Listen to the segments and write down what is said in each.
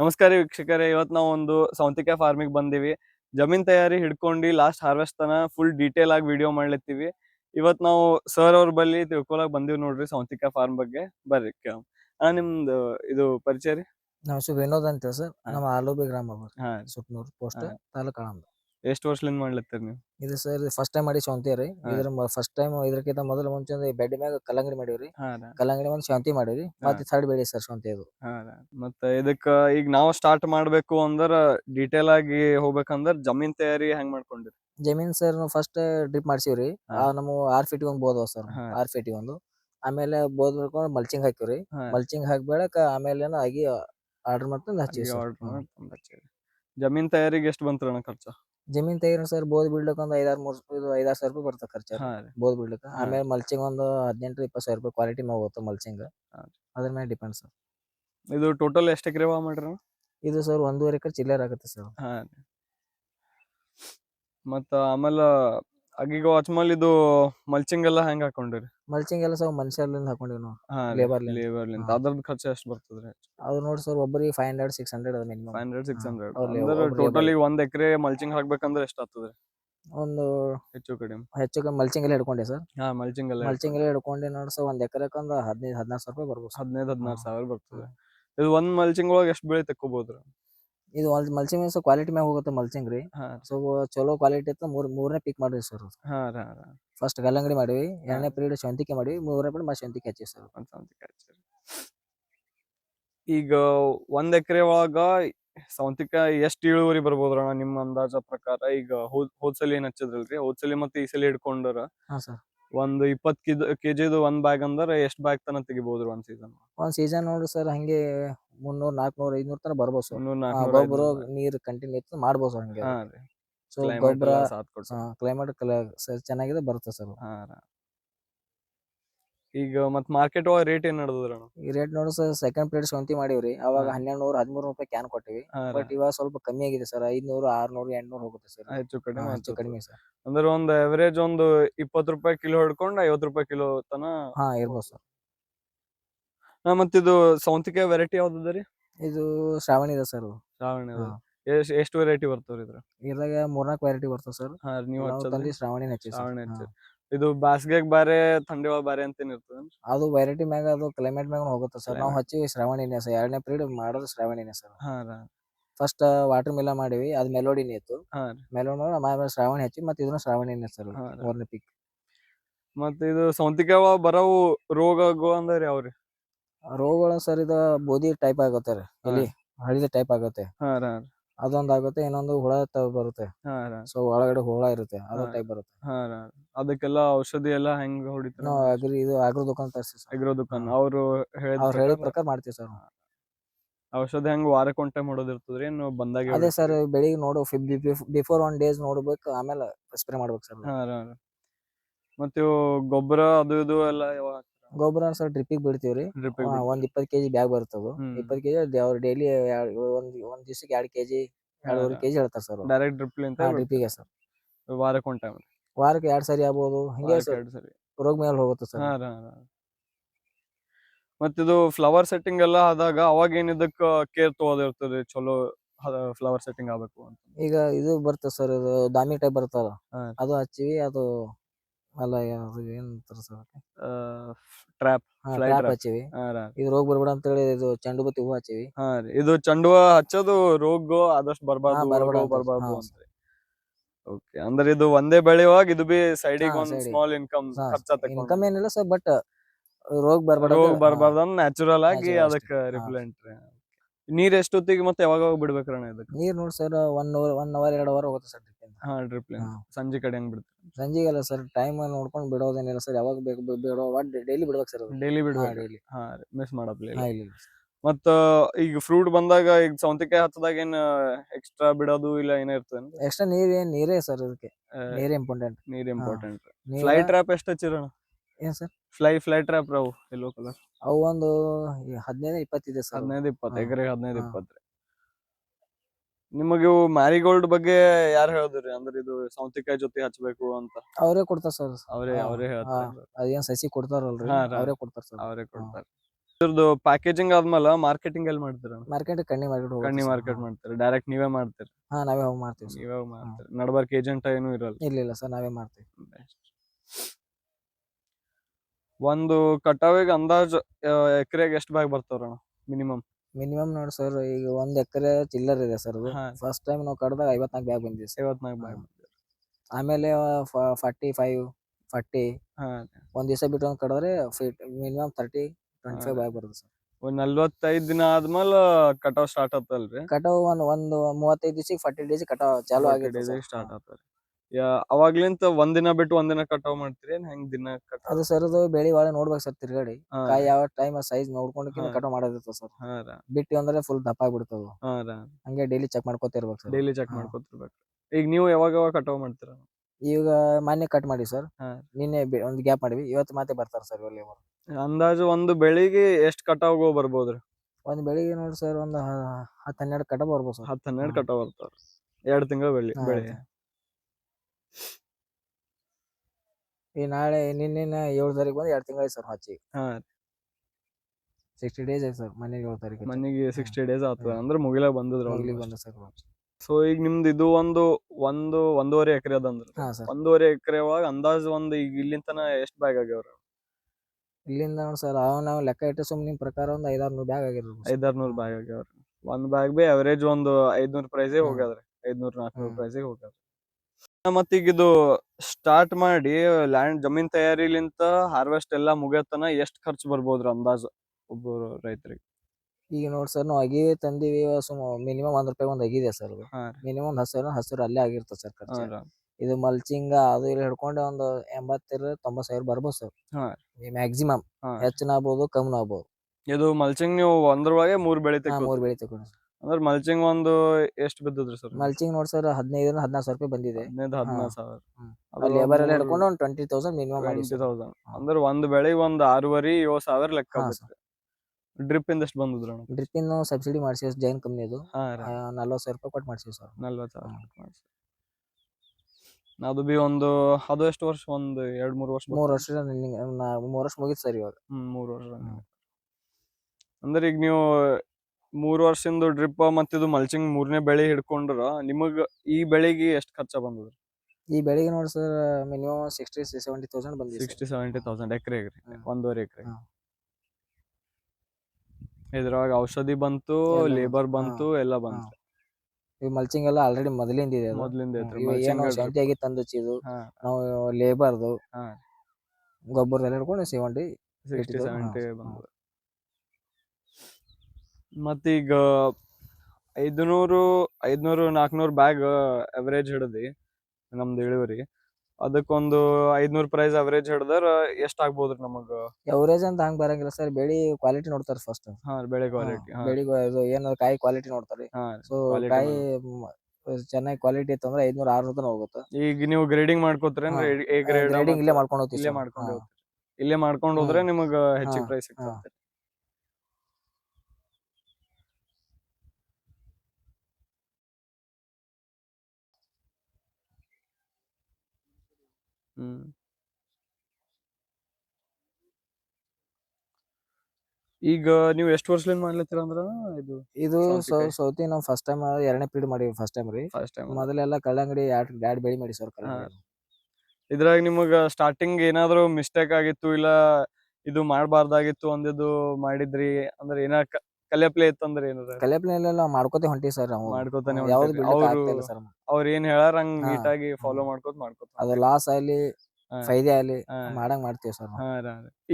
ನಮಸ್ಕಾರ ವೀಕ್ಷಕರೇ ಇವತ್ತು ನಾವು ಒಂದು ಸೌಂತಿಕಾಯಿ ಫಾರ್ಮಿಗೆ ಬಂದಿವಿ. ಜಮೀನ್ ತಯಾರಿ ಹಿಡ್ಕೊಂಡು ಲಾಸ್ಟ್ ಹಾರ್ವೆಸ್ಟ್ ತನ ಫುಲ್ ಡೀಟೇಲ್ ಆಗಿ ವಿಡಿಯೋ ಮಾಡ್ಲತ್ತೀವಿ. ಇವತ್ತು ನಾವು ಸರ್ ಅವ್ರ ಬಲ್ಲಿ ತಿಳ್ಕೊಳಕ್ ಬಂದಿವಿ ನೋಡ್ರಿ ಸೌಂತಿಕಾಯಿ ಫಾರ್ಮ್ ಬಗ್ಗೆ. ಬರ್ರಿ ಆ ಅಣ್ಣ ನಿಮ್ದು ಇದು ಪರಿಚಯ ರೀ? ಹೆಸರು ವಿನೋದ್ ಅಂತೇಳಿ ಸರ್. ನಮ್ಮ ಆಲೋಬಿ ಗ್ರಾಮ ಸುಟ್ನೂರು ಪೋಸ್ಟ್ ತಾಲೂಕ್ ಎಷ್ಟು ವರ್ಷದಿಂದ ಮಾಡ್ಲತ್ತೀರಿ ನೀವು? ಇದು ಸರ್ ಫಸ್ಟ್ ಟೈಮ್ ಮಾಡಿ ಶಾಂತಿ ರೀ. ಹಾ. ಇದ್ರ ಫಸ್ಟ್ ಟೈಮ್ ಇದ್ರಕ್ಕಿಂತ ಮೊದಲು ಮುಂಚೆ ಒಂದು ಬೆಡ್ ಮ್ಯಾಗ ಕಲ್ಲಂಗಡಿ ಮಾಡೀವ್ರಿ ಹಾ ಕಲ್ಲಂಗಡಿ ಒಂದು ಶಾಂತಿ ಮಾಡಿವ್ರಿ ಮತ್ತೆ ಥರ್ಡ್ ಬೆಳೆ ಸರ್ ಶಾಂತಿ ಅದು. ರೀ ಮತ್ತೆ ಇದಕ್ಕ ಈಗ ನಾವು ಸ್ಟಾರ್ಟ್ ಮಾಡ್ಬೇಕು ಅಂದ್ರ ಡೀಟೇಲ್ ಆಗಿ ಹೋಗ್ಬೇಕಂದ್ರ ಜಮೀನ್ ತಯಾರಿ ಹೆಂಗ್ ಮಾಡ್ಕೊಂಡಿರಿ? ಜಮೀನ್ ಸರ್ ನಾವು ಫಸ್ಟ್ ಡ್ರಿಪ್ ಮಾಡ್ಸಿವ್ರಿ ಹಾ. ಆ ನಮ್ಮ ಆರ್ ಫೀಟ್ ಒಂದು ಬೋದ್ ಸರ್. ಹಾ. ಆರ್ ಫೀಟ್ ಒಂದು. ಆಮೇಲೆ ಬೋದ್ ಮಾಡ್ಕೊಂಡು ಮಲ್ಚಿಂಗ್ ಹಾಕಿವ್ರಿ ಹಾ. ಮಲ್ಚಿಂಗ್ ಹಾಕ್ಬೇಡಕ ಆಮೇಲೆ ಏನೋ ಆಗಿ ಆರ್ಡರ್ ಮಾಡ್ಕೊಂಡು ಹಚ್ಚಿವಿ. ಜಮೀನ್ ತಯಾರಿಗೆ ಎಷ್ಟು ಬಂತ್ರಣ ಖರ್ಚ? ಜಮೀನ್ ತೆಗಿರಿ ಸರ್ ಬೋದ್ ಬಿಡ್ಲಿಕ್ಕೆ ಒಂದು ಐದಾರು ಮೂರ್ ಇದು ಐದಾರು ಸಾವಿರ ರೂಪಾಯಿ ಬರ್ತದೆ ಖರ್ಚು. ಬೋದ್ ಬಿಡ್ಲಿಕ್ಕೆ. ಆಮೇಲೆ ಮಲ್ಚಿಂಗ್ ಒಂದು ಹದಿನೆಂಟು ಇಪ್ಪತ್ತು ಸಾವಿರ ರೂಪಾಯಿ ಕ್ವಾಲಿಟಿ ಮ್ಯಾಗ ಹೋಗುತ್ತೆ ಮಲ್ಚಿಂಗ್. ಅದ್ರ ಮೇಲೆ ಡಿಪೆಂಡ್ ಸರ್. ಇದು ಟೋಟಲ್ ಎಷ್ಟು ಎಕರೆ ಮಾಡ್ರಿ ಇದು ಸರ್ ಒಂದೂವರೆ ಎಕರೆ ಚಿಲ್ಲರ್ ಆಗುತ್ತೆ ಸರ್. ಮತ್ತ ಆಮೇಲೆ ಆಗೀಗ ವಾಚ್ಮಲ್ ಇದು ಮಲ್ಚಿಂಗ್ ಎಲ್ಲ ಹೆಂಗ್ ಹಾಕೊಂಡಿರಿ? ಮಲ್ಚಿಂಗ್ ಎಲ್ಲ ಸರ್ ಮನುಷ್ಯರ್ಲಿಂದ ಹಾಕೊಂಡಿವಿ ನಾವು. ಹಾ ಲೇಬರ್ ಲಿಂದ. ಅದ್ರದ್ದು ಖರ್ಚು ಎಷ್ಟು ಬರ್ತದ್ರಿ? ಅದು ನೋಡಿ ಸರ್ ಒಬ್ಬರಿಗೆ ಫೈವ್ ಹಂಡ್ರೆಡ್ ಸಿಕ್ಸ್ ಹಂಡ್ರೆಡ್ ಅದ minimum five hundred six hundred ಅಂದ್ರೆ ಟೋಟಲ್ ಈಗ ಒಂದ್ ಎಕರೆ ಮಲ್ಚಿಂಗ್ ಹಾಕ್ಬೇಕಂದ್ರೆ ಎಷ್ಟು ಆಗ್ತದ್ರಿ? ಒಂದು ಹೆಚ್ಚು ಕಡಿಮೆ. ಹೆಚ್ಚು ಕಮ್ಮಿ ಮಲ್ಚಿಂಗ್ ಎಲ್ಲ ಹಿಡ್ಕೊಂಡೆ ಸರ್. ಹಾ ಮಲ್ಚಿಂಗ್ ಎಲ್ಲ ಮಲ್ಚಿಂಗ್ ಎಲ್ಲ ಹಿಡ್ಕೊಂಡೆ ನೋಡಿ ಸರ್ ಒಂದ್ ಎಕರೆ ಒಂದು ಹದಿನೈದು ಹದಿನಾರು ಸಾವಿರ ರೂಪಾಯಿ ಬರ್ಬೋದು ಹದಿನೈದು ಹದಿನಾರು ಸಾವಿರ ಬರ್ತದೆ. ಇದು ಒಂದ್ ಮಲ್ಚಿಂಗ್ ಒಳಗೆ ಎಷ್ಟು ಬೆಳೆ ತೆಕ್ಕೋಬಹುದ್ರಿ ಇದು ಮಲ್ಚಿಂಗ್ ಸೊ ಕ್ವಾಲಿಟಿ ಮ್ಯಾಗ ಹೋಗುತ್ತೆ ಮಲ್ಚಿಂಗ್ ರೀ. ಹಾ ಸೊ ಚಲೋ ಕ್ವಾಲಿಟಿ ಇತ್ತು ಮೂರ್ ಮೂರನೇ ಪಿಕ್ ಮಾಡಿರಿ ಸರ್ ಹಾ ರೀ ಹಾ ರೀ. ಫಸ್ಟ್ ಕಲ್ಲಂಗಡಿ ಮಾಡಿವಿ ಎರಡನೇ ಪೀರಿಯಡ್ ಶಾಂತಿಕೆ ಮಾಡಿವಿ ಮೂರನೇ ಪೀರಿಯಡ್ ಮತ್ತೆ ಶಾಂತಿಕೆ ಹಚ್ಚಿವಿ ಸರ್ ಒಂದ್ ಸೌಂತಿಕಾಯಿ ಹಚ್ಚಿರಿ. ಈಗ ಒಂದ್ ಎಕರೆ ಒಳಗ ಸೌಂತಿಕಾಯಿ ಎಷ್ಟ್ ಇಳುವರಿ ಬರ್ಬೋದ್ರಣ್ಣ ನಿಮ್ಮ ಅಂದಾಜ ಪ್ರಕಾರ? ಈಗ ಹೋದ್ ಹೋದ್ಸಲಿ ಏನ್ ಹಚ್ಚಿದ್ರಲ್ರಿ? ಹೋದ್ಸಲಿ ಮತ್ತೆ ಈ ಸಲ ಹಿಡ್ಕೊಂಡರ? ಹಾ ಸರ್ ಒಂದ್ ಇಪ್ಪತ್ ಕಿದ್ ಕೆಜಿದು ಒಂದ್ ಬ್ಯಾಗ್ ಅಂದ್ರೆ ಎಷ್ಟ್ ಬ್ಯಾಗ್ ತನ ತೆಗಿಬೋದ್ರಿ ಒಂದ್ ಸೀಸನ್ ಒಂದ್ ಸೀಸನ್ ನೋಡ್ರಿ ಸರ್ ಹಂಗೆ ಮುನ್ನೂರ್ ನಾಲ್ಕನೂರ್ ಐದ್ನೂರ್ ತರ ಬರ್ಬೋದು ಸರ್ ಮುನ್ನೂರ್ ಗೊಬ್ಬರ ನೀರ್ ಕಂಟಿನ್ಯೂ ಇತ್ತು ಮಾಡ್ಬೋದು ಸರ್ ಹಂಗೆ. ಸೊ ಗೊಬ್ಬರ. ಕ್ಲೈಮೇಟ್ ಚೆನ್ನಾಗಿದೆ ಬರುತ್ತೆ ಸರ್ ಈಗ ಮತ್ ಮಾರ್ಕೆಟ್ ಒಳಗ ರೇಟ್ ಏನ್ ನಡೆದ್ರ ಈ ರೇಟ್ ನೋಡಿ ಸರ್ ಸೆಕೆಂಡ್ ಪ್ಲೇಟ್ ಸ್ವಂತಿ ಮಾಡಿವ್ರಿ. ಅವಾಗ ಹಾ. ಹನ್ನೆರಡು ನೂರ ಹದಿಮೂರು ರೂಪಾಯಿ ಕ್ಯಾನ್ ಕೊಟ್ಟಿವಿ. ಬಟ್ ಇವಾಗ ಸ್ವಲ್ಪ ಕಮ್ಮಿ ಆಗಿದೆ ಸರ್ ಐದ್ನೂರು ಆರ್ನೂರು ಎಂಟ್ನೂರು ಹೋಗುತ್ತೆ ಸರ್ ಹೆಚ್ಚು ಕಡಿಮೆ ಹೆಚ್ಚು. ಕಡಿಮೆ ಸರ್ ಅಂದ್ರೆ ಒಂದ್ ಎವರೇಜ್ ಒಂದು ಇಪ್ಪತ್ ರೂಪಾಯಿ ಕಿಲೋ ಹಿಡ್ಕೊಂಡ್ ಐವತ್ ರೂಪಾಯಿ ಕಿಲೋ ತನ ಹಾ ಇರ್ಬೋದು ಸರ್ ಹಾ, ಮತ್ತಿದು ಸೌಂತಿಕಾಯಿ ವೆರೈಟಿ ಯಾವ್ದು ರೀ? ಇದು ಶ್ರಾವಣಿ ಇದೆ ಸರ್ ಶ್ರಾವಣಿ ಹಾ. ಎಷ್ಟ್ ಎಷ್ಟು ವೆರೈಟಿ ಬರ್ತಾವ್ರಿ ಇದ್ರ ಇದ್ರಾಗ ಮೂರ್ನಾಲ್ಕು ವೆರೈಟಿ ಬರ್ತದೆ ಸರ್ ಹಾ ನೀವ್ ನಾವು ಹಚ್ಚೋದು ತಂದು ಶ್ರಾವಣಿ ಹಚ್ಚಿ ಶ್ರಾವಣಿ ಹಚ್ಚಿರಿ. ಇದು ಬ್ಯಾಸ್ಗೆಗ್ ಬಾರೆ ಥಂಡಿ ಒಳಗ್ ಬಾರೆ ಇರ್ತದ ಅದು ವೆರೈಟಿ ಮ್ಯಾಗ ಅದು ಕ್ಲೈಮೇಟ್ ಮ್ಯಾಗ ಹೋಗುತ್ತೆ ಸರ್. ನಾವು ಹಚ್ಚಿ ಶ್ರಾವಣಿನೇ ಸರ್. ಎರಡನೇ ಪೀರಿಯಡ್ ಮಾಡೋದು ಶ್ರಾವಣಿನೇ ಸರ್. ಫಸ್ಟ್ ವಾಟರ್ ಮಿಲ್ಲ ಮಾಡಿವಿ ಅದ್ ಮೆಲೋಡಿನೇ ಇತ್ತು. ಮೆಲೋಡಿ ಆಮೇಲೆ ಶ್ರಾವಣಿ ಹಚ್ಚಿ ಮತ್ತೆ ಇದನ್ನ ಶ್ರಾವಣಿನೇ ಸರ್ ಮೂರನೇ ಪಿಕ್ ಮತ್ತ ಇದು ಸೌಂತಿಕಾಯಿ ಒಳಗ್ ಬರವು ರೋಗಗಳು ಅಂದ್ರೆ ಯಾವ್ರಿ? ರೋಗಗಳು ಸರ್ ಇದು ಬೂದಿ ಟೈಪ್ ಆಗುತ್ತೆ ರೀ ಇಲ್ಲಿ ಹಳಿದ ಟೈಪ್ ಆಗುತ್ತೆ. ಹಾ ರೀ. ಅದೊಂದು ಆಗುತ್ತೆ ಇನ್ನೊಂದು ಹುಳ ತ- ಬರುತ್ತೆ. ಹಾ ರೀ ಸೊ ಒಳಗಡೆ ಹುಳ ಇರುತ್ತೆ ಅದು ಹಾ. ಟೈಪ್ ಬರುತ್ತೆ. ಹಾ ಅದಕ್ಕೆಲ್ಲ ಔಷಧಿ ಎಲ್ಲ ಹೆಂಗ್ ಹೊಡಿತಾರ? ನಾವು ಅಗ್ರಿ ಇದು ಆಗ್ರೋ ದುಕಾನ್ ತರಿಸ್ತೀವಿ ಸರ್. ದುಕಾನ್ ಅವರು ಅವ್ರು ಹೇಳಿದ ಹೇಳಿದ ಪ್ರಕಾರ ಮಾಡ್ತೀವಿ ಸರ್ ಔಷಧಿ ಹೆಂಗ್ ವಾರಕ್ಕೆ ಒಂದ್ ಟೈಮ್ ಹೊಡೋದಿರ್ತದ್ರಿ ಏನು ಬಂದಾಗ ಅದೇ ಸರ್ ಬೆಳಿಗ್ಗೆ ನೋಡು ಬಿಫೋರ್ ಒನ್ ಡೇಸ್ ನೋಡ್ಬೇಕು ಆಮೇಲೆ ಸ್ಪ್ರೇ ಮಾಡ್ಬೇಕು ಸರ್. ಮತ್ತೆ ಇವು ಗೊಬ್ಬರ ಅದು ಇದು ಎಲ್ಲ ಯಾವಾಗ ಗೊಬ್ಬರ ಸರ್ ಡ್ರಿಪ್ಪಿಗೆ ಬಿಡ್ತೀವಿ ರೀ ಒಂದ್ ಇಪ್ಪತ್ ಕೆಜಿ ಬ್ಯಾಗ್ ಬರ್ತದೆ ಹ್ಮ್. ಇಪ್ಪತ್ತು ಕೆಜಿ ಅವ್ರು ಡೈಲಿ ಒಂದ್ ಒಂದ್ ದಿವ್ಸಕ್ಕೆ ಎರಡ್ ಕೆಜಿ ಎರಡೂವರೆ ಕೆಜಿ ಹೇಳ್ತಾರೆ ಸರ್ ಡೈರೆಕ್ಟ್ ಡ್ರಿಪ್ ಲಿಂತ ಡ್ರಿಪ್ಪಿಗೆ ಸರ್. ವಾರಕ್ಕೆ ಒಂದ್ ಟೈಮ್ ವಾರಕ್ಕೆ ಎರಡ್ ಸರಿ ಆಗ್ಬೋದು. ಹಿಂಗೆ ಸರ್ ಎರಡು ಸರಿ. ರೋಗ ಮೇಲೆ ಹೋಗುತ್ತೆ ಸರ್. ಹಾ ಇದು ಹಾ ರೀ. ಮತ್ತಿದು ಫ್ಲವರ್ ಸೆಟ್ಟಿಂಗ್ ಎಲ್ಲ ಆದಾಗ ಅವಾಗ ಏನ್ ಇದಕ್ಕ ಕೇರ್ ತಗೋದಿರ್ತದೆ ಚಲೋ ಫ್ಲವರ್ ಸೆಟ್ಟಿಂಗ್ ಆಗ್ಬೇಕು ಅಂತ. ಈಗ ಇದು ಬರ್ತದೆ ಸರ್ ಇದು ದಾಮಿ ಟೈಪ್ ಬರ್ತದ. ಹಾ. ಅದು ಹಚ್ಚಿವಿ ಅದು ಅಲ್ಲ ಅದು ಏನ್ ತರಿಸ್ಬೇಕು trap trap Fly trap trap. ಹಚ್ಚಿವಿ ಹಾ ರೀ ಇದು ರೋಗ ಬರ್ಬೇಡ ಅಂತ ಹೇಳಿ ಇದು ಚೆಂಡು ಬತ್ತಿ ಹೂ ಹಚ್ಚಿವಿ ಹಾ ರೀ ಇದು ಚೆಂಡುವ ಹಚ್ಚೋದು ರೋಗ ಆದಷ್ಟು ಬರ್ಬಾರ್ದು ಬರ್ಬಾರ್ದು ರೋಗ ಅಂತ. ಬರ್ಬಾರ್ದು ಹಾ, ಓಕೆ ಅಂದ್ರೆ ಇದು ಒಂದೇ ಬೆಳೆಯುವಾಗ ಇದು ಬಿ ಸೈಡಿಗೆ ಹಾ, ಒಂದ್ side ಗೆ. ಸ್ಮಾಲ್ ಇನ್ಕಮ್ ಖರ್ಚ ಇನ್ಕಮ್ ಏನಿಲ್ಲ ಸರ್ ಬಟ್ ರೋಗ ಬರ್ಬೇಡ ರೋಗ ಬರ್ಬಾರ್ದು ನ್ಯಾಚುರಲ್ ಆಗಿ Natural ಅದಕ್ಕ ಅಷ್ಟೇ. ಹಾ. ರಿಪ್ಲೆಂಟ್ ನೀರ್ ಎಷ್ಟೊತ್ತಿಗೆ ಮತ್ತೆ ಯಾವಾಗ ಅಣ್ಣ ಇದಕ್ಕೆ? ನೀರ್ ನೋಡಿ sir one hour one hour ಎರಡು ಅವರ್ ಹೋಗುತ್ತೆ ಸರ್ ಡ್ರಿಪ್ ಹಾ ಡ್ರಿಪ್ ಹಾ. ಸಂಜೆ ಕಡೆ ಹೆಂಗ್ ಬಿಡ್ತಾರೆ? ಸಂಜೆಗೆಲ್ಲ ಸರ್ ಟೈಮ್ ನೋಡ್ಕೊಂಡು ಬಿಡೋದೇನಿಲ್ಲ ಸರ್ ಯಾವಾಗ ಬೇಕು ಬಿ- ಬಿಡೋ ಡೈಲಿ ಬಿಡ್ಬೇಕು ಸರ್ ಡೈಲಿ ಬಿಡ್ಬೇಕು? ಡೈಲಿ ಹಾ ಮಿಸ್ ಮಾಡಪ್ಲಿ ಇಲ್ಲ ಮತ್ತ ಈಗ ಫ್ರೂಟ್ ಬಂದಾಗ ಈಗ ಸೌಂತಿಕಾಯಿ ಹತ್ತದಾಗ ಏನ್ ಎಕ್ಸ್ಟ್ರಾ ಬಿಡೋದು ಇಲ್ಲ ಏನೇ ಇರ್ತದೆ ಎಕ್ಸ್ಟ್ರಾ ನೀರ್ ಏನ್ ನೀರೇ ಸರ್ ಅದಕ್ಕೆ. ನೀರೇ ಇಂಪಾರ್ಟೆಂಟ್ ನೀರ್ ಇಂಪಾರ್ಟೆಂಟ್ ಫ್ಲೈಟ್ ಟ್ರಾಪ್ ಎಷ್ಟು ಹಚ್ಚಿರಣ ಏನ್ ಸರ್? ಫ್ಲೈ ಫ್ಲೈ ಟ್ರಾಪ್ ಅವು ಎಲ್ಲೋ ಕಲರ್. ಅವು ಒಂದು ಹದಿನೈದು ಇಪ್ಪತ್ತಿದೆ ಸರ್ ಹದಿನೈದು ಇಪ್ಪತ್ತು ಎಕರೆ ಎಕರೆಗೆ ಹದಿನೈದು ಹಾ. ಇಪ್ಪತ್ತು ನಿಮಗೆ ಇವು ಮ್ಯಾರಿಗೋಲ್ಡ್ ಬಗ್ಗೆ ಯಾರು ಹೇಳಿದ್ರಿ? ಅಂದ್ರೆ ಇದು ಸೌತಿಕಾಯಿ ಜೊತೆ ಹಚ್ಬೇಕು ಅಂತ. ಅವರೇ ಕೊಡ್ತಾರ ಸರ್. ಅವರೇ ಹಾ, ಅವರೇ ಹಾ. ಹೇಳ್ತಾರೆ ಅದೇನ್ ಸಸಿ ಕೊಡ್ತಾರಲ್ರಿ? ಹಾ, ಹಾ. ಅವರೇ ಕೊಡ್ತಾರ ಸರ್. ಅವರೇ ಕೊಡ್ತಾರೆ. ಇದ್ರದ್ದು ಪ್ಯಾಕೇಜಿಂಗ್ ಆದ್ಮೇಲೆ ಮಾರ್ಕೆಟಿಂಗ್ ಎಲ್ಲಿ ಮಾಡ್ತೀರ? ಮಾರ್ಕೆಟ್ ಕಣ್ಣಿ ಮಾರ್ಕೆಟ್ ಕಣ್ಣಿ ಮಾರ್ಕೆಟ್ ಮಾಡ್ತಾರೆ. ಡೈರೆಕ್ಟ್ ನೀವೇ ಮಾಡ್ತೀರಿ. ಹಾ ನಾವೇ ಹೋಗಿ ಮಾಡ್ತೀವಿ ಸರ್. ನೀವೇ ಮಾಡ್ತೀರಿ. ನಡ್ಬರ್ಕ್ ಏಜೆಂಟ್ ಏನು ಇರಲ್ಲ. ಇಲ್ಲ ಇಲ್ಲ ಸರ್ ನಾವೇ ಮಾಡ್ತೀವಿ. ಒಂದು ಕಟಾವಿಗೆ ಅಂದಾಜು ಎಕರೆಗೆ ಎಷ್ಟು ಬ್ಯಾಗ್ ಬರ್ತಾವ್ರಣ ಮಿನಿಮಮ್ ಮಿನಿಮಮ್ ನೋಡಿ ಸರ್ ಈಗ ಒಂದ್ ಎಕರೆ ಚಿಲ್ಲರ್ ಇದೆ ಸರ್ ಹಾ. ಫಸ್ಟ್ ಟೈಮ್ ನಾವು ಕಡ್ದಾಗ ಐವತ್ನಾಲ್ಕು ಬ್ಯಾಗ್ ಬಂದಿದೆ ಸರ್ ಐವತ್ನಾಲ್ಕು ಬ್ಯಾಗ್ ಆಮೇಲೆ ಫಾರ್ಟಿ ಫೈವ್ ಫಾರ್ಟಿ ಹಾ. ಒಂದ್ ದಿವಸ ಬಿಟ್ಟು ಒಂದ್ ಕಡಿದ್ರೆ minimum thirty twenty five. Bag ಬರುತ್ತೆ ಸರ್ ಒಂದ್ ನಲ್ವತ್ತೈದ್ ದಿನ ಆದ್ಮೇಲೆ ಕಟಾವ್ ಸ್ಟಾರ್ಟ್ ಆತಲ್ರಿ ಕಟಾವ್ ಒಂದ್ ಒಂದು ಮೂವತ್ತೈದು ದಿವಸಕ್ಕೆ ಫಾರ್ಟಿ ಡೇಸ್ ಕಟಾವ್ ಚಾಲು ಆಗಿದೆ. ಸ್ಟಾರ್ಟ್ ಆತಾರೆ ಅವಾಗ್ಲಿಂತ ಒಂದಿನ ಬಿಟ್ಟು ಒಂದಿನ ಕಟಾವ್ ಮಾಡ್ತೀರಿ? ಏನ್ ಹೆಂಗ್ ದಿನ ಕಟಾವ್ ಅದು ಸರ್ ಅದು ಬೆಳಿ ಒಳಗೆ ನೋಡ್ಬೇಕು ಸರ್ ತಿರ್ಗಾಡಿ. ಕಾಯಿ ಯಾವ ಟೈಮ್ ಸೈಜ್ ನೋಡ್ಕೊಂಡು. ಕಟಾವ್ ಮಾಡೋದಿರ್ತದೆ ಸರ್. ಬಿಟ್ಟಿ ಅಂದ್ರೆ ಫುಲ್ ದಪ್ಪ ಆಗ್ಬಿಡ್ತದ ಹಂಗೆ ಡೈಲಿ ಚೆಕ್ ಮಾಡ್ಕೋತಿರ್ಬೇಕು ಸರ್. ಡೈಲಿ ಚೆಕ್ ಮಾಡ್ಕೋತಿರ್ಬೇಕು. ಈಗ ನೀವು ಯಾವಾಗ ಯಾವಾಗ ಕಟಾವ್ ಮಾಡ್ತೀರ? ಈಗ ಮೊನ್ನೆ ಕಟ್ ಮಾಡಿ ಸರ್. ನಿನ್ನೆ ಒಂದ್ ಗ್ಯಾಪ್ ಮಾಡಿವಿ. ಇವತ್ತು ಮತ್ತೆ ಬರ್ತಾರ ಸರ್ ಇಲ್ಲಿ ಅಂದಾಜು ಒಂದು ಬೆಳಿಗ್ಗೆ ಎಷ್ಟ್ ಕಟಾವ್ ಬರ್ಬೋದ್ರಿ? ಒಂದ್ ಬೆಳಿಗ್ಗೆ ನೋಡಿ ಸರ್ ಒಂದ್ ಹತ್ತ್ ಹನ್ನೆರಡು ಕಟಾವ್ ಬರ್ಬೋದು ಸರ್. ಹತ್ತ್ ಹನ್ನೆರಡು. ಕಟಾವ್ ಬರ್ತಾವ ಎರಡ್ ತಿಂಗಳ ಬೆಳಿ ಬೆಳೆ. ಈ ನಾಳೆ ನಿನ್ನೆ ಏಳು ತಾರೀಕು ಬಂದು ಎರಡು ತಿಂಗಳ ಸರ್ ಹಚ್ಚಿ ಹಾ. ಸಿಕ್ಸ್ಟಿ ಡೇಸ್ ಆಯ್ತು ಸರ್ ಮನೆಗೆ ಏಳು ತಾರೀಕು ಮನೆಗೆ ಸಿಕ್ಸ್ಟಿ ಡೇಸ್ ಆಗ್ತದೆ. ಅಂದ್ರೆ ಮುಗಿಲ ಬಂದದ್ರ ಹೋಗ್ಲಿ ಬಂದ ಸರ್ ಸೊ ಈಗ ನಿಮ್ದು ಇದು ಒಂದು ಒಂದು ಒಂದೂವರೆ ಎಕರೆ ಅದಂದ್ರೆ ಹಾ ಸರ್. ಒಂದೂವರೆ ಎಕರೆ ಒಳಗೆ ಅಂದಾಜು ಒಂದ್ ಈಗ ಇಲ್ಲಿಂತನ ಎಷ್ಟು ಬ್ಯಾಗ್ ಆಗ್ಯಾವ್ರ ಇಲ್ಲಿಂದ ನೋಡಿ ಸರ್ ಅವ್ ನಾವು ಲೆಕ್ಕ ಇಟ್ಟು ಸುಮ್ಮನೆ ನಿಮ್ಮ ಪ್ರಕಾರ ಒಂದು ಐದಾರು ನೂರು ಬ್ಯಾಗ್ ಆಗಿರ್ಬೋದು sir. ಐದಾರ್ನೂರ್ ಬ್ಯಾಗ್ ಆಗ್ಯಾವ್ರ ಒಂದ್ ಬ್ಯಾಗ್ ಬಿ ಅವರೇಜ್ ಒಂದು ಐದ್ನೂರ್ ಪ್ರೈಸೇ. ಹೋಗ್ಯಾದ್ರಿ ಐದ್ನೂರ್ ನಾಲ್ಕನೂರ್ ಹ್ಮ್. ಪ್ರೈಸಿಗೆ ಹೋಗ್ಯಾದ ಮತ್ತೀಗ ಇದು ಸ್ಟಾರ್ಟ್ ಮಾಡಿ ಲ್ಯಾಂಡ್ ಜಮೀನ್ ತಯಾರಿಲಿಂತ ಹಾರ್ವೆಸ್ಟ್ ಎಲ್ಲಾ ಮುಗಿಯತನ ಎಷ್ಟ್ ಖರ್ಚು ಬರ್ಬೋದ್ರ ಅಂದಾಜ್ ಒಬ್ಬರು ರೈತರಿಗೆ? ಈಗ ನೋಡಿ ಸರ್ ನಾವು ಅಗಿ ತಂದಿವಿ ಸುಮ್ ಮಿನಿಮಮ್ ಒಂದ್ ರೂಪಾಯಿ ಒಂದ್ ಅಗಿದೆ ಸರ್ ಅದು? ಹಾ ಮಿನಿಮಮ್ ಹಸಿರು ಹಸಿರು ಅಲ್ಲೇ ಆಗಿರ್ತದೆ ಸರ್ ಖರ್ಚು. ಇದು ಮಲ್ಚಿಂಗ್ ಅದು ಇಲ್ಲಿ ಹಿಡ್ಕೊಂಡು ಒಂದು ಎಂಬತ್ತರ ತೊಂಬತ್ ಸಾವಿರ ಬರ್ಬೋದು ಸರ್ ಹಾ. ಮ್ಯಾಕ್ಸಿಮಮ್ ಹಾ. ಹೆಚ್ಚಿನ ಆಗ್ಬೋದು ಕಮ್ಮಿ ಆಗ್ಬೋದು. ಇದು ಮಲ್ಚಿಂಗ್ ನೀವು ಒಂದ್ರೊಳಗೆ ಮೂರ್ ಬೆಳಿತೀವಿ ಹಾ ತೆಗ್ದು ಮೂರ್ ಬೆಳಿ ತಗೊಂಡು ಅಂದ್ರೆ ಮಲ್ಚಿಂಗ್ ಒಂದು ಎಷ್ಟು ಬಿದ್ದದ್ರಿ ಸರ್ ಮಲ್ಚಿಂಗ್ ನೋಡಿ ಸರ್ ಹದಿನೈದರಿಂದ ಹದಿನಾರು ಸಾವಿರ ರೂಪಾಯಿ ಬಂದಿದೆ. ಹದಿನೈದು ಹದಿನಾರು ಸಾವಿರ. ಲೇಬರ್ ಎಲ್ಲ ಹಿಡ್ಕೊಂಡು ಒಂದು ಟ್ವೆಂಟಿ ತೌಸಂಡ್ ಮಿನಿಮಮ್ ಮಾಡಿ ತೌಸಂಡ್ ಅಂದ್ರೆ ಒಂದು ಬೆಳೆಗೆ ಒಂದು ಆರೂವರೆ ಏಳು ಸಾವಿರ ಲೆಕ್ಕ ಡ್ರಿಪ್ ಇಂದ ಎಷ್ಟು ಬಂದದ್ರ ಡ್ರಿಪ್ಪಿನ ಸಬ್ಸಿಡಿ ಮಾಡಿಸಿ ಜೈನ್ ಕಮ್ಮಿ ಅದು. ನಲ್ವತ್ತು ಸಾವಿರ ರೂಪಾಯಿ ಕೊಟ್ಟು ಮಾಡಿಸಿ ಸರ್ ನಲ್ವತ್ತು ಸಾವಿರ. ಮಾಡ್ಸಿ. ಅದು ಬಿ ಒಂದು ಅದು ಎಷ್ಟು ವರ್ಷ? ಒಂದು ಎರಡು ಮೂರು ವರ್ಷ ಮೂರು ವರ್ಷ ಮೂರು ವರ್ಷ ಮುಗಿತ್ ಸರ್ ಇವಾಗ. ಮೂರ್ ವರ್ಷ. ಅಂದ್ರೆ ಈಗ ನೀವು ಮೂರ್ ವರ್ಷದಿಂದ ಡ್ರಿಪ್ ಮತ್ತೆ ಇದು ಮಲ್ಚಿಂಗ್ ಮೂರನೇ ಬೆಳೆ ಹಿಡ್ಕೊಂಡ್ರ ನಿಮಗ ಈ ಬೆಳೆಗೆ ಎಷ್ಟು ಖರ್ಚ ಬಂದದ್ರಿ? ಈ ಬೆಳಿಗ್ಗೆ ನೋಡಿ sir minimum sixty seventy thousand ಬಂದಿದೆ ಸಿಕ್ಸ್ಟಿ ಸೆವೆಂಟಿ ತೌಸಂಡ್ ಎಕರೆ ಎಕರೆ ಒಂದೂವರೆ ಎಕರೆ. ಇದ್ರಾಗ ಔಷಧಿ ಬಂತು ಲೇಬರ್ ಬಂತು. ಎಲ್ಲ ಬಂತು. ಈ ಮಲ್ಚಿಂಗ್ ಎಲ್ಲ ಆಲ್ರೆಡಿ ಮೊದಲಿಂದ ಇದೆ ಮೊದಲಿಂದ ಏನು. ಶಾಂತಿಯಾಗಿ ತಂದು ಹಚ್ಚಿದ್ದು ನಾವು ಲೇಬರ್ದು ಹಾ. ಗೊಬ್ಬರ ಎಲ್ಲ ಹಿಡ್ಕೊಂಡು ಸೆವೆಂಟಿ ಸಿಕ್ಸ್ಟಿ ಸೆವೆಂಟಿ ಹಾ, ಬಂದದ. ಮತ್ತೀಗ ಐದುನೂರು ಐದುನೂರು ನಾಲ್ಕುನೂರು ಬ್ಯಾಗ್ ಎವರೇಜ್ ಹಿಡ್ದಿ ನಮ್ದು ಇಳುವರಿ. ಅದಕ್ಕೊಂದು ಐದ್ನೂರ್ ಪ್ರೈಸ್ ಅವರೇಜ್ ಹಿಡ್ದರ ಎಷ್ಟ್ ಆಗ್ಬೋದ್ರಿ ನಮಗ? ಎವರೇಜ್ ಅಂತ ಹಂಗ್ ಬರಂಗಿಲ್ಲ ಸರ್ ಬೆಳಿ ಕ್ವಾಲಿಟಿ ನೋಡ್ತಾರೆ ಫಸ್ಟ್ ಹಾ ಬೆಳೆ ಕ್ವಾಲಿಟಿ ಬೆಳಿ ಇದು ಏನು ಕಾಯಿ ಕ್ವಾಲಿಟಿ ನೋಡ್ತಾರೆ ಹಾ ಸೊ ಕಾಯಿ ಚೆನ್ನಾಗಿ ಕ್ವಾಲಿಟಿ ಇತ್ತು ಅಂದ್ರೆ ಐದ್ನೂರ ಆರ್ನೂರ ತನಕ ಹೋಗುತ್ತೆ. ಈಗ ನೀವು ಗ್ರೇಡಿಂಗ್ ಮಾಡ್ಕೋತ್ರಿ ಅಂದ್ರೆ ಎ ಗ್ರೇಡ್ ಗ್ರೇಡಿಂಗ್ ಇಲ್ಲೇ ಮಾಡ್ಕೊಂಡು ಹೋಗ್ತೀವಿ ಇಲ್ಲೇ. ಮಾಡ್ಕೊಂಡು ಹೋಗ್ತೀರಿ. ಇಲ್ಲೇ ಮಾಡ್ಕೊಂಡು ಹೋದ್ರೆ. ನಿಮಗ ಹೆಚ್ಚಿಗೆ ಪ್ರೈಸ್. ಸಿಗ್ತದೆ. ಈಗ ನೀವು ಎಷ್ಟು ವರ್ಷದಿಂದ ಮಾಡ್ಲತ್ತೀರ ಅಂದ್ರ ಇದು ಇದು ಸೌ- ಸೌತಿ ನಾವು ಫಸ್ಟ್ ಟೈಮ್ ಎರಡನೇ ಪೀಡ್ ಮಾಡಿವಿ ಫಸ್ಟ್ ಟೈಮ್ ರೀ. ಫಸ್ಟ್ ಟೈಮ್ ಮೊದಲೆಲ್ಲ ಕಲ್ಲಂಗಡಿ ಎರಡ್ ಎರಡ್ ಬೆಳಿ ಮಾಡಿ ಸರ್ ಇದ್ರಾಗ ನಿಮಗ ಸ್ಟಾರ್ಟಿಂಗ್ ಏನಾದ್ರು ಮಿಸ್ಟೇಕ್ ಆಗಿತ್ತು ಇಲ್ಲ ಇದು ಮಾಡಬಾರ್ದಾಗಿತ್ತು ಒಂದಿದು ಮಾಡಿದ್ರಿ ಅಂದ್ರೆ ಏನ ಕಲೆಪ್ಲೆ ಇತ್ತು ಅಂದ್ರೆ ಇಲ್ಲ ಕಲೆಪ್ಲೆಲ್ಲ ಮಾಡ್ಕೋತಿ ಹೊಂಟಿ ಸರ್ ನಾವು. ಮಾಡ್ಕೋತಾನೆ ಯಾವ್ದು ಇಲ್ಲ ಸರ್ ಅವ್ರ ಏನ್ ಹೇಳಾರ ಹಂಗ್ ನೀಟ್ ಆಗಿ ಫಾಲೋ. ಮಾಡ್ಕೋತ ಮಾಡ್ಕೋತ ಅದು ಲಾಸ್ ಆಗ್ಲಿ ಫೈದೆ ಆಗ್ಲಿ ಮಾಡಂಗ ಮಾಡ್ತೀವಿ ಸರ್.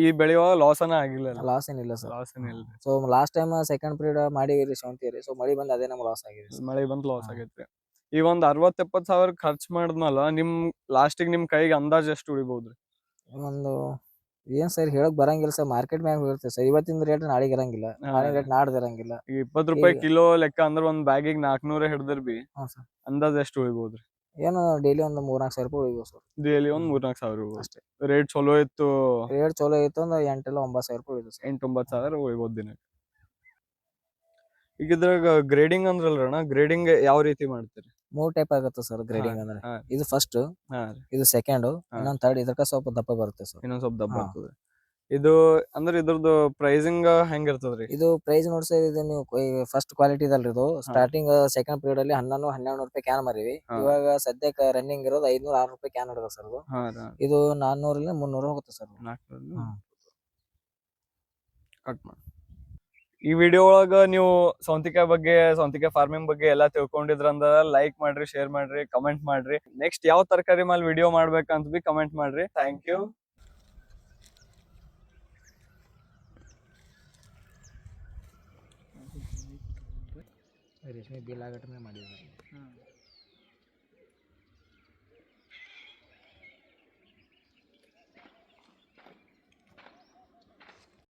ಈ ಬೆಳೆಯುವಾಗ ಲಾಸ್ ಅನ್ನ ಆಗಿಲ್ಲ ಲಾಸ್ ಏನಿಲ್ಲ ಸರ್. ಲಾಸ್ ಏನಿಲ್ಲ so last time second period ಮಾಡಿವಿ ಶಾಂತಿ ರೀ ಸೊ ಮಳಿ ಬಂದ್ ಅದೇ ನಮ್ಗೆ ಲಾಸ್ ಆಗಿದೆ ಮಳಿ ಬಂದ್ ಲಾಸ್. ಆಗೈತ್ರಿ. ಈ ಒಂದ್ ಅರವತ್ ಎಪ್ಪತ್ ಸಾವಿರ ಖರ್ಚ್ ಮಾಡಿದ್ಮೇಲೆ ನಿಮ್ ಲಾಸ್ಟಿಗೆ ನಿಮ್ ಕೈಗೆ ಅಂದಾಜ್ ಎಷ್ಟು ಉಳಿಬಹುದ್ರಿ ಒಂದು ಏನ್ ಸರ್ ಹೇಳಕ್ ಬರಂಗಿಲ್ಲ ಸರ್ ಮಾರ್ಕೆಟ್ ಮ್ಯಾಗ ಹೋಗಿರ್ತೇವೆ ಸರ್. ಇವತ್ತಿನ ರೇಟ್ ನಾಳೆಗೆ ಇರಂಗಿಲ್ಲ. ನಾಳೆ ರೇಟ್ ನಾಡ್ದು ಇರಂಗಿಲ್ಲ. ಈಗ ಇಪ್ಪತ್ ರೂಪಾಯಿ ಕಿಲೋ ಲೆಕ್ಕ ಅಂದ್ರ ಒಂದ್ ಬ್ಯಾಗಿಗೆ ನಾಲ್ಕನೂರ ಹಿಡಿದ್ರಿ ಬಿ ಸರ್. ಅಂದಾಜ್ ಎಷ್ಟು ಉಳಿಬೋದ್ರಿ? ಏನು ಡೈಲಿ ಒಂದು ಮೂರ್ನಾಲ್ಕು ಸಾವಿರ ರೂಪಾಯಿ ಉಳಿಬೋದು ಸರ್. ಡೈಲಿ ಒಂದ್ ಮೂರ್ ಮೂರ್ನಾಲ್ಕು ಸಾವಿರ ಉಳಿಬೋದು. ಅಷ್ಟೇ. ರೇಟ್ ಚಲೋ ಇತ್ತು ರೇಟ್ ಚಲೋ ಇತ್ತು ಅಂದ್ರೆ ಎಂಟೆಲ್ಲ ಒಂಬತ್ತು ಸಾವಿರ ರೂಪಾಯಿ ಉಳಿದು ಸರ್. ಎಂಟ್ ಒಂಬತ್ತು ಸಾವಿರ ಉಳಿಬೋದು ದಿನಕ್ಕೆ. ಈಗ ಇದ್ರಾಗ ಗ್ರೇಡಿಂಗ್ ಅಂದ್ರಲ್ರಣ ಗ್ರೇಡಿಂಗ್ ಯಾವ ರೀತಿ ಮಾಡ್ತೀರಿ? ಮೂರ್ ಟೈಪ್ ಆಗುತ್ತೆ ಸರ್ ಗ್ರೇಡಿಂಗ್ ಅಂದ್ರೆ. ಹಾ. ಇದು ಫಸ್ಟ್ ಹಾ ಇದು ಸೆಕೆಂಡ್ ಇನ್ನೊಂದ್ ಥರ್ಡ್ ಇದಕ್ಕ ಸ್ವಲ್ಪ ದಪ್ಪ ಬರುತ್ತೆ ಸರ್ ಇನ್ನೊಂದ್ ಸ್ವಲ್ಪ ದಪ್ಪ ಹಾ. ಆಗ್ತದೆ ಇದು ಅಂದ್ರೆ ಇದ್ರದ್ದು ಪ್ರೈಸಿಂಗ್ ಹೆಂಗ್ ಇರ್ತದ್ರಿ? ಇದು ಪ್ರೈಸ್ ನೋಡಿ ಸರ್ ಇದು ನೀವು ಫಸ್ಟ್ ಕ್ವಾಲಿಟಿ ಇದಲ್ರಿ ಇದು. ಸ್ಟಾರ್ಟಿಂಗ್ ಸೆಕೆಂಡ್ ಪೀರಿಯಡ್ ಅಲ್ಲಿ ಹನ್ನೊಂದು ಹನ್ನೆರಡು ರೂಪಾಯಿ ಕ್ಯಾನ್ ಮಾರಿವಿ. ಹಾ. ಇವಾಗ ಸದ್ಯಕ್ಕೆ ರನ್ನಿಂಗ್ ಇರೋದು ಐದ್ನೂರ ಆರು ರೂಪಾಯಿ ಕ್ಯಾನ್ ಹಿಡಿದ ಸರ್ ಇದು. ಹಾ ರೀ ಇದು ನಾನ್ನೂರಿಂದ ಮುನ್ನೂರು ಹೋಗುತ್ತೆ ಸರ್. ಕಟ್ ಮಾಡಿ. ಈ ವಿಡಿಯೋ ಒಳಗ ನೀವು ಸೌಂತಿಕಾಯಿ ಬಗ್ಗೆ, ಸೌಂತಿಕಾಯಿ ಫಾರ್ಮಿಂಗ್ ಬಗ್ಗೆ ಎಲ್ಲಾ ತಿಳ್ಕೊಂಡಿದ್ರಂದ್ರ ಲೈಕ್ ಮಾಡ್ರಿ ಶೇರ್ ಮಾಡ್ರಿ ಕಮೆಂಟ್ ಮಾಡ್ರಿ. ನೆಕ್ಸ್ಟ್ ಯಾವ ತರಕಾರಿ ಮೇಲೆ ವಿಡಿಯೋ ಮಾಡ್ಬೇಕಂತ ಬಿ ಕಮೆಂಟ್ ಮಾಡ್ರಿ. ಥ್ಯಾಂಕ್ ಯು ರೇಷ್ಮೆ ಬಿಲ್ ಆಗಟ್ಟನೆ ಮಾಡಿದ್ವಿ